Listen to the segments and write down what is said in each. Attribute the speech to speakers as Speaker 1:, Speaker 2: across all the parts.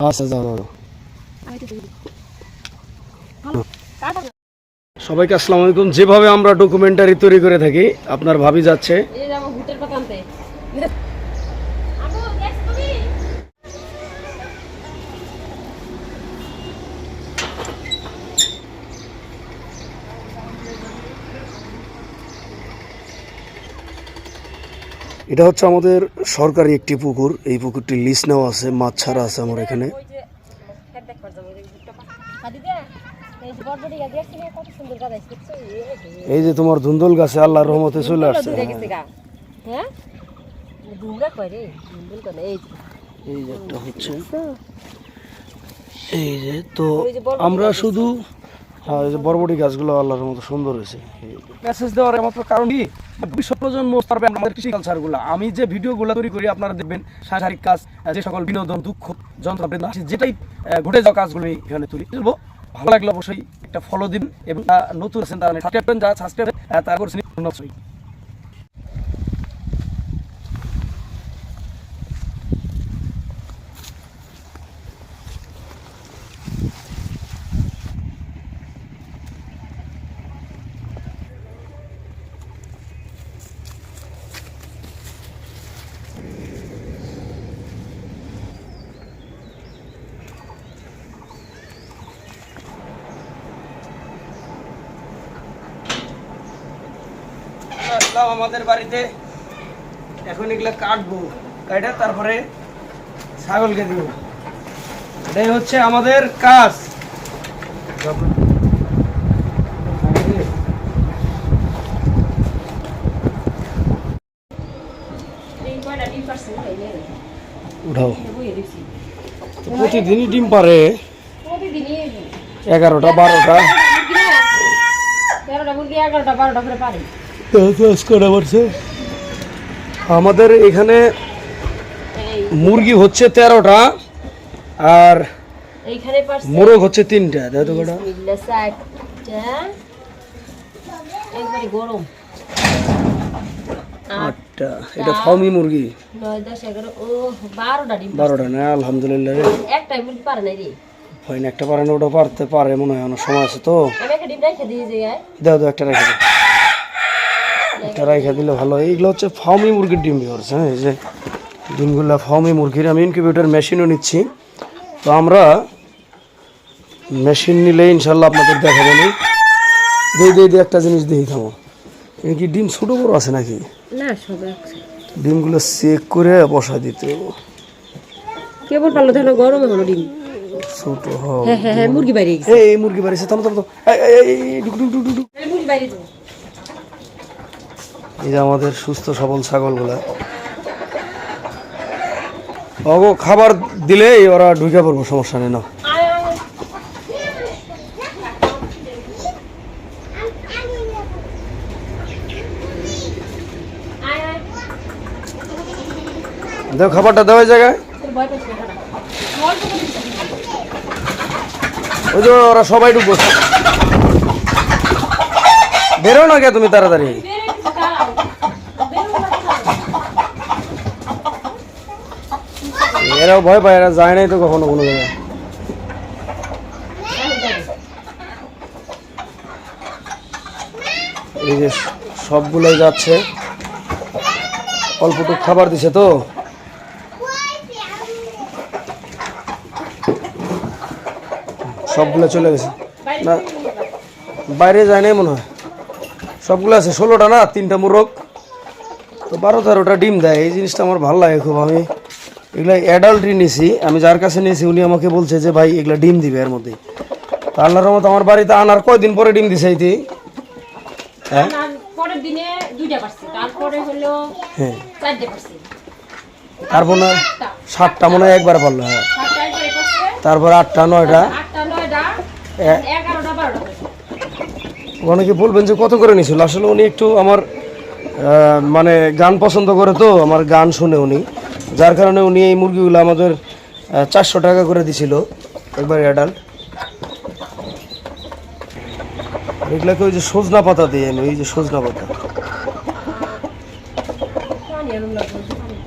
Speaker 1: আচ্ছা সবাইকে আসসালামু আলাইকুম। যেভাবে আমরা ডকুমেন্টারি তৈরি করে থাকি আপনার ভাবি যাচ্ছে
Speaker 2: এই যে আমার ভূতের কথা আনতে
Speaker 1: এটা হচ্ছে আমাদের সরকারি একটি পুকুর। এই পুকুরটি লিজ নেওয়া আছে, মাছ ছাড়া আছে আমার এখানে।
Speaker 2: এই যে
Speaker 1: তোমার ধুন্দল গাছে আল্লাহর রহমতে চলে আসছে।
Speaker 2: এই যে।
Speaker 1: একটা হচ্ছে। এই যে তো আমরা শুধু বড়বড়ি গাছগুলো আল্লাহর মতো সুন্দর হয়েছে।
Speaker 3: মেসেজ দেওয়ার একমাত্র কারণ কি? ভবিষ্যৎ প্রজন্ম পারবে আমাদের কৃষি আমি যে ভিডিওগুলো তৈরি করি, আপনারা দেখবেন সাংসারিক কাজ যে সকল বিনোদন, দুঃখ যন্ত্র বেদনা যেটাই ঘটে যাওয়া কাজগুলো আমি এখানে তুলি তুলবো ভালো লাগলে অবশ্যই একটা ফলো দিন এবং নতুন আছেন, তারা সাবস্ক্রাইব করেন, যারা সাবস্ক্রাইব তারা অবশ্যই আসলাম আমাদের বাড়িতে এখন এগুলো কাটবো কাটা তারপরে ছাগলকে দিব। এটাই হচ্ছে আমাদের কাজ।
Speaker 1: উঠাও। প্রতিদিনই ডিম পারে। এগারোটা বারোটা।
Speaker 2: তেরোটা মুরগি এগারোটা বারোটা করে পারে।
Speaker 1: পড়ছে আমাদের এখানে মুরগি হচ্ছে তেরোটা আর মোরগ হচ্ছে তিনটা দেখো কটা
Speaker 2: গরম।
Speaker 1: আটটা। এটা মুরগি।
Speaker 2: বারোটা
Speaker 1: না? আলহামদুলিল্লাহ রে।
Speaker 2: পারে রে।
Speaker 1: হয় না একটা পারে না ওটা পারতে পারে মনে হয় অনেক সময় আছে তো।
Speaker 2: একটা
Speaker 1: দাও দাও একটা রেখে দাও একটা রেখে দিলে ভালো হয়। এইগুলো হচ্ছে ফার্মি মুরগির ডিম বিহরছে হ্যাঁ এই যে ডিমগুলো ফার্মি মুরগির আমি ইনকিউবেটর মেশিনও নিচ্ছি তো আমরা মেশিন নিলে ইনশাল্লাহ আপনাদের দেখাবো নি দিয়ে দিয়ে দিয়ে একটা জিনিস দিয়ে থামো কি ডিম ছোটো বড় আছে নাকি
Speaker 2: না সব
Speaker 1: ডিমগুলো চেক করে বসা দিতে
Speaker 2: কেবল পারল তাহলে গরম হলো ডিম
Speaker 1: ছোট
Speaker 2: হ্যাঁ হ্যাঁ হ্যাঁ মুরগি গেছে
Speaker 1: এই মুরগি বাড়িছে থামো থামো থামো। এই।
Speaker 2: মুরগি তো
Speaker 1: এই যে আমাদের সুস্থ সবল ছাগলগুলা। ওগো খাবার দিলেই ওরা ঢুকে পড়ব, সমস্যা নেই, না। দেখো খাবারটা দেওয়া জায়গায়। ওই যে ওরা সবাই ঢুকবো। বেরো না কে তুমি তাড়াতাড়ি? এরাও ভয় পায়, এরা যায় নাই তো কখনো কোনো জায়গায়। এই যে সবগুলোই যাচ্ছে অল্পটুক খাবার দিছে তো। সবগুলো চলে গেছে। না, বাইরে যায় নাই মনে হয়। সবগুলো আছে, ষোলোটা না, তিনটা মুরগ। তো বারো তেরোটা ডিম দেয়, এই জিনিসটা আমার ভালো লাগে খুব, আমি এগুলো অ্যাডাল্টই নিছি আমি যার কাছে নিয়েছি উনি আমাকে বলছে যে ভাই এগুলো ডিম দিবে এর মধ্যে। তো আল্লাহর মতো আমার বাড়িতে আনার কয়দিন পরে ডিম দিছে এইটি হ্যাঁ?
Speaker 2: পরের দিনে দুইটা পারছি তারপরে হলো
Speaker 1: হ্যাঁ। তারপর না সাতটা। মনে হয় একবার পারল হ্যাঁ। তারপর আটটা নয়টা? অনেকে বলবেন যে কত করে নিছিল? আসলে উনি একটু আমার মানে গান পছন্দ করে তো আমার গান শুনে উনি। যার কারণে উনি এই মুরগিগুলো আমাদের চারশো টাকা করে দিছিল একবার অ্যাডাল্ট। এগুলাকে ওই যে সজনা পাতা দিই আমি ওই যে সজনা পাতা?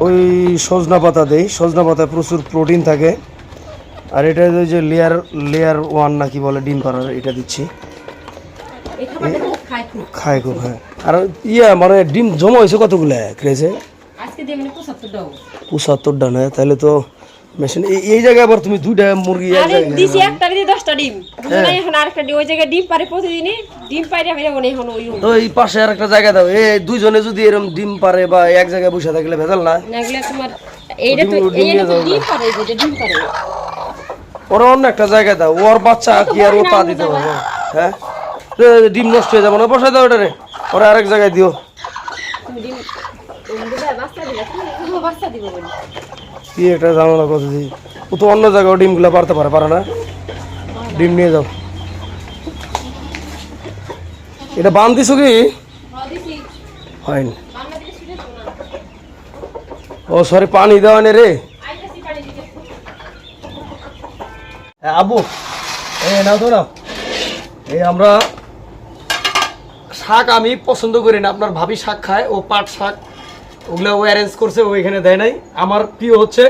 Speaker 1: ওই সজনা পাতা দেই সজনা পাতায় প্রচুর প্রোটিন থাকে। আর এটা ওই যে লেয়ার লেয়ার ওয়ান নাকি বলে ডিম পাড়ার এটা দিচ্ছি।
Speaker 2: খায় খুব।
Speaker 1: হ্যাঁ। আর ইয়া মানে ডিম জমা হয়েছে কতগুলো? ক্রেজে
Speaker 2: মানে
Speaker 1: তাহলে তো মেশিন এই জায়গায় আবার তুমি দুইটা মুরগি
Speaker 2: আরে দিছি একটা দিয়ে ডিম। না এখন আরেকটা ডিম ওই জায়গায় ডিম পারে প্রতিদিনই ডিম পাইরে আমি এখন এখন ওই
Speaker 1: তো এই পাশে আর একটা জায়গা দাও। এই দুইজনে যদি এরকম ডিম পারে বা এক জায়গায় বসে থাকলে ভেজাল না।
Speaker 2: নাগলে তোমার এইটা তো
Speaker 1: ডিম- ডিম
Speaker 2: এইটা তো ডিম পারে যেটা ডিম পারে।
Speaker 1: ওরা অন্য একটা জায়গায় দাও। ওর বাচ্চা কি আর ও তা দিতে হবে হ্যাঁ? ডিম নষ্ট হয়ে যাবে না বসাই দাও ওটা রে। ওরা আরেক জায়গায় দিও।
Speaker 2: ডিম
Speaker 1: কি একটা ঝামেলা কত দিই? ও তো অন্য জায়গায় ডিমগুলো পারতে পারে পারে না? ডিম নিয়ে যাও। এটা বান দিছো কি? হয়নি।
Speaker 2: না
Speaker 1: ও সরি পানি দেওয়া নে রে। আবু, এই নাও তো নাও। এই আমরা শাক আমি পছন্দ করি না, আপনার ভাবি শাক খায়, ও পাট শাক। ওগুলো ও অ্যারেঞ্জ করছে ও এখানে দেয় নাই। আমার প্রিয় হচ্ছে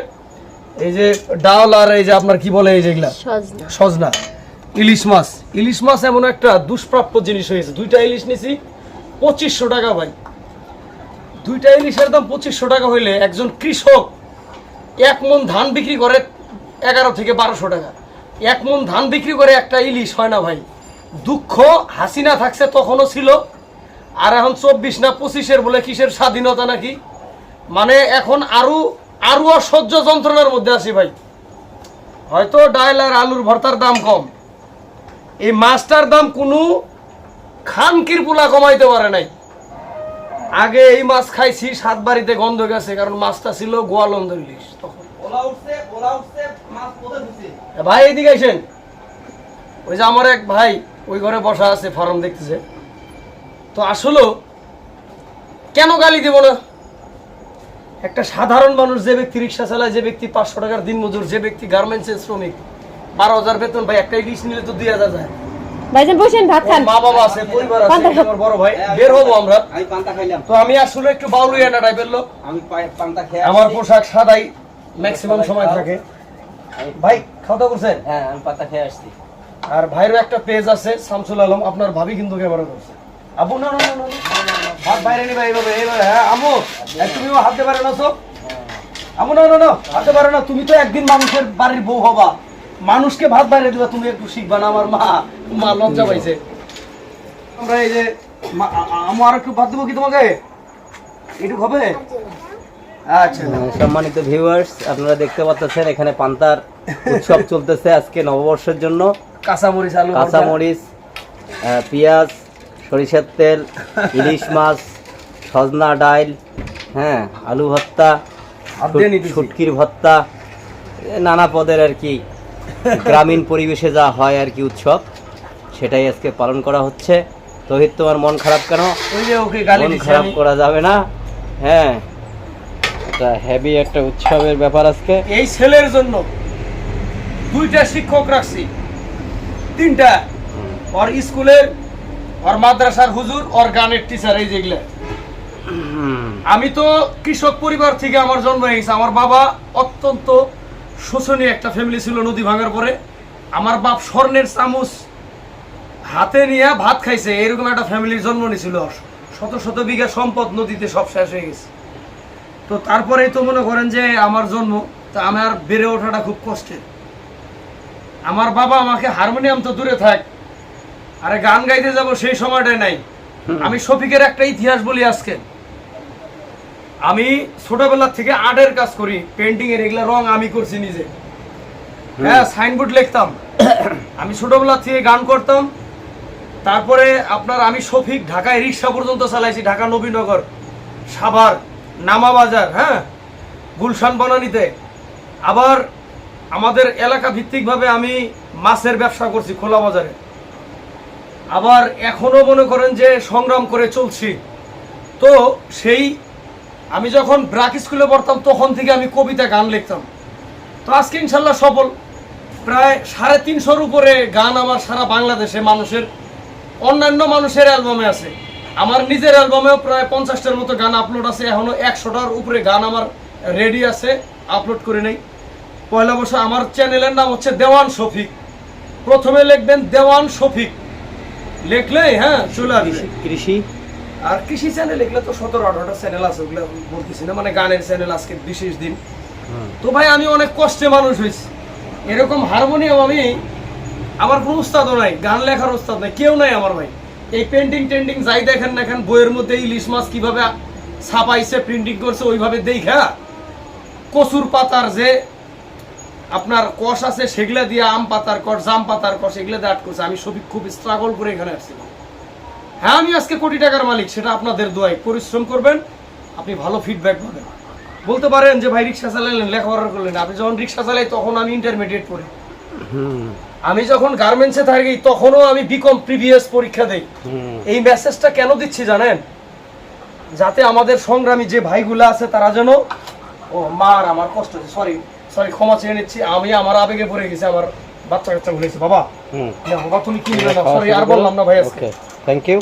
Speaker 1: এই যে ডাল আর এই যে আপনার কি বলে এই যেগুলা
Speaker 2: সজনা।
Speaker 1: সজনা। ইলিশ মাছ। ইলিশ মাছ এমন একটা দুষ্প্রাপ্য জিনিস হয়েছে দুইটা ইলিশ নিছি পঁচিশশো টাকা ভাই। দুইটা ইলিশের দাম পঁচিশশো টাকা হইলে একজন কৃষক এক মন ধান বিক্রি করে এগারো থেকে বারোশো টাকা। এক মন ধান বিক্রি করে একটা ইলিশ হয় না ভাই। দুঃখ হাসিনা থাকছে তখনও ছিল। আর এখন চব্বিশ না পঁচিশের বলে কিসের স্বাধীনতা নাকি? মানে এখন আরও আরও অসহ্য যন্ত্রণার মধ্যে আছি ভাই। হয়তো ডাল আর আলুর ভর্তার দাম কম। এই মাছটার দাম কোনো খানকির পোলা কমাইতে পারে নাই। আগে এই মাছ খাইছি সাত বাড়িতে গন্ধ গেছে কারণ মাছটা ছিল গোয়ালন্দ ইলিশ তখন। ভাই এদিকে আইসেন। ওই যে আমার এক ভাই ওই ঘরে বসা আছে ফার্ম দেখতেছে। তো আসলে কেন গালি দেব না? একটা সাধারণ মানুষ যে ব্যক্তি রিক্সা চালায় যে ব্যক্তি পাঁচশো টাকার দিন মজুর যে ব্যক্তি গার্মেন্টসের শ্রমিক বারো হাজার বেতন ভাই একটা ইলিশ নিলে তো দুই হাজার যায়।
Speaker 2: ভাইজান বসেন ভাত খান।
Speaker 1: মা বাবা আছে পরিবার আছে আমার বড় ভাই বের হব আমরা।
Speaker 4: আমি পান্তা খাইলাম।
Speaker 1: তো আমি আসলে একটু বাউলিয়ানা টাইপের লোক।
Speaker 4: আমি পান্তা খেয়ে
Speaker 1: আমার পোশাক সাদাই ম্যাক্সিমাম সময় থাকে। ভাই খাওয়া দাওয়া করছেন?
Speaker 4: হ্যাঁ আমি পান্তা খেয়ে আসছি।
Speaker 1: আর ভাইয়েরও একটা পেজ আছে শামসুল আলম আপনার ভাবি কিন্তু ক্যামেরা করছে আবু না না না। হাত বাইরে নিবা এইভাবে এইভাবে হ্যাঁ আমু তুমিও হাত পারে না সব আমু না না না হাতে পারে না তুমি তো একদিন মানুষের বাড়ির বউ হবা। মানুষকে ভাত বাইরে দিবা তুমি একটু শিখবা না আমার মা মা লজ্জা পাইছে। আমরা এই যে আমু আর একটু ভাত দেবো কি তোমাকে? এটুক হবে? আচ্ছা।
Speaker 4: সম্মানিত ভিউয়ার্স আপনারা দেখতে পাচ্ছেন এখানে পান্তার উৎসব চলতেছে আজকে নববর্ষের জন্য।
Speaker 1: কাঁচামরিচ আলু
Speaker 4: কাঁচামরিচ পেঁয়াজ সরিষার তেল ইলিশ মাছ সজনা ডাইল হ্যাঁ আলু ভর্তা। শুটকির ভর্তা নানা পদের আর কি। গ্রামীণ পরিবেশে যা হয় আর কি উৎসব সেটাই আজকে পালন করা হচ্ছে। তহিত তোমার মন খারাপ কেন? মন খারাপ করা যাবে না। হ্যাঁ এটা হেভি একটা উৎসবের ব্যাপার আজকে।
Speaker 1: এই ছেলের জন্য দুইটা শিক্ষক রাখছি। তিনটা। ওর স্কুলের ওর মাদ্রাসার হুজুর, ওর গানের টিচার এই যেগুলা আমি তো কৃষক পরিবার থেকে আমার জন্ম হয়েছে আমার বাবা অত্যন্ত শোষণীয় একটা ফ্যামিলি ছিল নদী ভাঙার পরে। আমার বাপ স্বর্ণের চামচ হাতে নিয়ে ভাত খাইছে। এরকম একটা ফ্যামিলির জন্ম নিয়েছিল। শত শত বিঘা সম্পদ নদীতে সব শেষ হয়ে গেছে। তো তারপরেই তো মনে করেন যে আমার জন্ম, তা আমার বেড়ে ওঠাটা খুব কষ্টের। আমার বাবা আমাকে হারমোনিয়াম তো দূরে থাক আরে গান গাইতে যাব সেই সময়টাই নাই। আমি শফিকের একটা ইতিহাস বলি আজকে। আমি ছোটবেলা থেকে আর্টের কাজ করি পেন্টিং এর এগুলা রং আমি করছি নিজে। হ্যাঁ সাইনবোর্ড লিখতাম। আমি ছোটবেলা থেকে গান করতাম। তারপরে আপনার আমি শফিক ঢাকায় রিক্সা পর্যন্ত চালাইছি ঢাকা নবীনগর সাভার নামা বাজার হ্যাঁ গুলশান বনানীতে। আবার আমাদের এলাকা ভিত্তিকভাবে আমি মাছের ব্যবসা করছি খোলা বাজারে। আবার এখনও মনে করেন যে সংগ্রাম করে চলছি। তো সেই আমি যখন ব্রাক স্কুলে পড়তাম, তখন থেকে আমি কবিতা গান লিখতাম। তো আজকে ইনশাল্লাহ সফল। প্রায় সাড়ে তিনশোর উপরে গান আমার সারা বাংলাদেশে মানুষের, অন্যান্য মানুষের অ্যালবামে আছে। আমার নিজের অ্যালবামেও প্রায় পঞ্চাশটার মতো গান আপলোড আছে। এখনও একশোটার উপরে গান আমার রেডি আছে আপলোড করে নেই। পয়লা বছর আমার চ্যানেলের নাম হচ্ছে দেওয়ান শফিক। প্রথমে লিখবেন দেওয়ান শফিক। লিখলেই হ্যাঁ চলে আসবে।
Speaker 4: কৃষি-
Speaker 1: আর কৃষি চ্যানেল এগুলো তো সতেরো আঠারোটা চ্যানেল আছে ওগুলো বলতেছি না মানে গানের চ্যানেল আজকে বিশেষ দিন। তো ভাই আমি অনেক কষ্টে মানুষ হয়েছি। এরকম হারমোনিয়াম আমি আমার কোনো উস্তাদও নাই গান লেখার উস্তাদ নাই কেউ নাই আমার ভাই। এই পেন্টিং টেন্টিং যাই দেখেন না এখন বইয়ের মধ্যে ইলিশ মাছ কীভাবে ছাপাইছে প্রিন্টিং করছে ওইভাবে দেখা কচুর পাতার যে আপনার কষ আছে, সেগুলা দিয়ে আম পাতার কষ, জাম পাতার কষ, এগুলা দিয়ে আট করছে আমি সবই খুব স্ট্রাগল করে এখানে আসছিলাম হ্যাঁ আমি আজকে কোটি টাকার মালিক, সেটা আপনাদের দোয়াই পরিশ্রম করবেন, আপনি ভালো ফিডব্যাক পাবেন। বলতে পারেন যে, ভাই, রিক্সা চালালেন, লেখাপড়া করলেন। আপনি যখন রিক্সা চালাই, তখন আমি ইন্টারমিডিয়েট পড়ি। আমি যখন গার্মেন্টসে থাকি, তখনও আমি বিকম প্রিভিয়াস পরীক্ষা দেই। এই মেসেজটা কেন দিচ্ছি জানেন? যাতে আমাদের সংগ্রামী যে ভাইগুলো আছে, তারা যেন ও, মার, আমার কষ্ট সরি সরি ক্ষমা চেয়ে নিচ্ছি। আমি আমার আবেগে পড়ে গেছি আমার বাচ্চা কাচ্চা ভুলেছি বাবা তুমি কি সরি আর বললাম না ভাই আজকে।
Speaker 4: Thank you